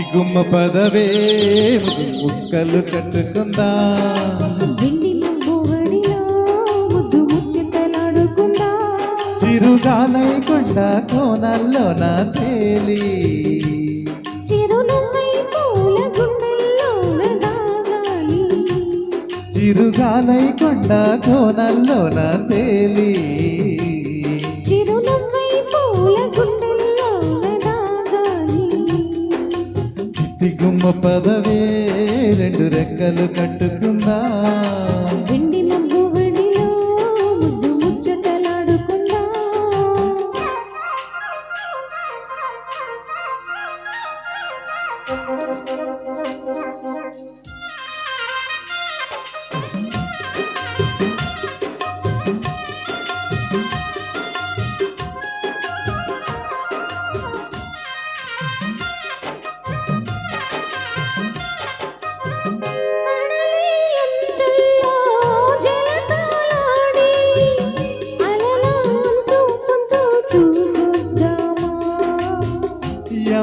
గుమ్మ పదవే ముక్కలు కట్టుకుందా? చిరుగాలై కొండ కోనల్లోన తేలి. చిరుగాలై కొండ కోనల్లోన తేలి. గుమ్మ పదవే రెండు రెక్కలు కట్టుకుందా.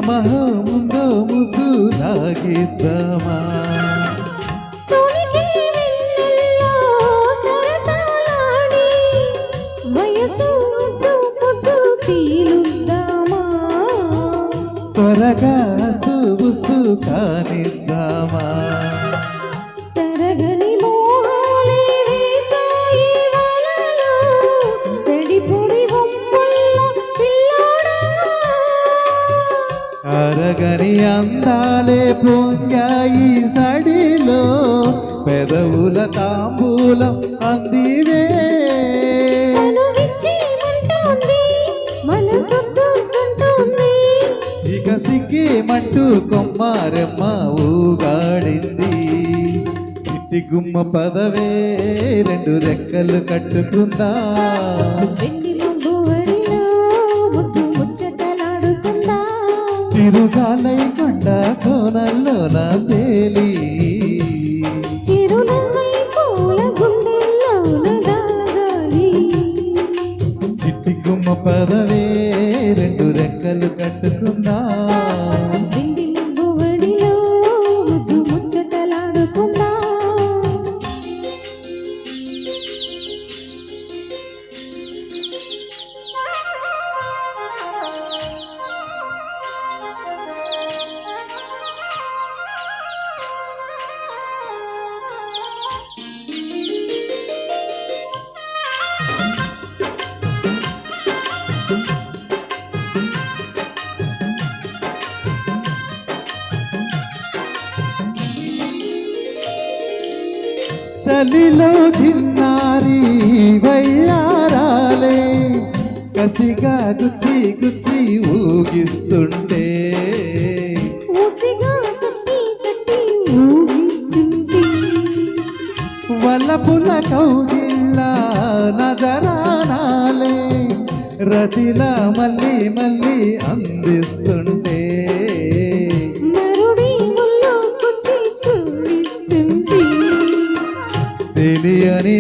యమహ ముందో ముద్దు లాగిద్దామా త్వరగా సుబుసు కానిద్దామా అరగని అందాలే పొంగాయి సడిలో. పెదవుల తాంబూలం అందివే. ఇక సిగ్గేమంటూ కొమ్మారెమ్మ ఊగాడింది. చిట్టి గుమ్మ పదవే రెండు రెక్కలు కట్టుకుందా. చిరుగాలై కొండ కోనల్లోన తేలి. చిట్టి గుమ్మ పదవే రెండు రెక్కలు కట్టుకుందా చలిలో చిన్నారి వయ్యారాలే. కసిగా గుచ్చి గుచ్చి ఊగిస్తుంటే. వలపుల కౌగిల్ల నజరానాలే రతిలా మళ్ళీ మళ్ళీ అందిస్తుంటే.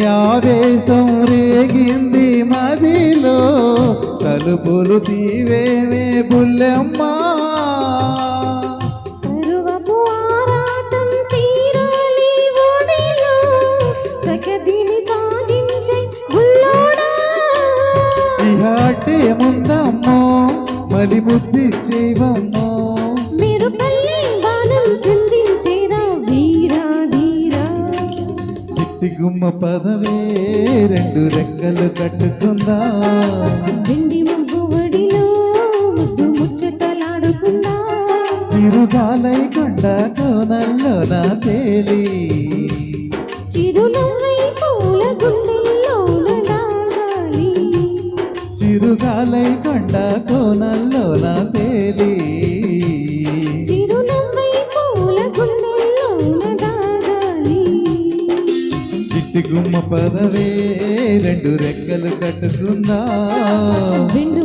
ఆవేశం రేగింది మదిలో. తలుపులు తీవేమే బుల్లెమ్మా. ఇహాటే ముందమ్మో మలి బుద్ధి చేయవమ్మో గుమ్మ పదవే రెండు రెక్కలు కట్టుకుందా? వెండి ముగ్గు వడిలో ముద్దు ముచ్చటలాడుకుందా? చిరుగాలై కొండ తేలి. పూల గుండెల్లోన దాగాలి చిరుగాలై కొండ కోనల్లోన రెండు రెక్కలు కట్టుకుందా వెండు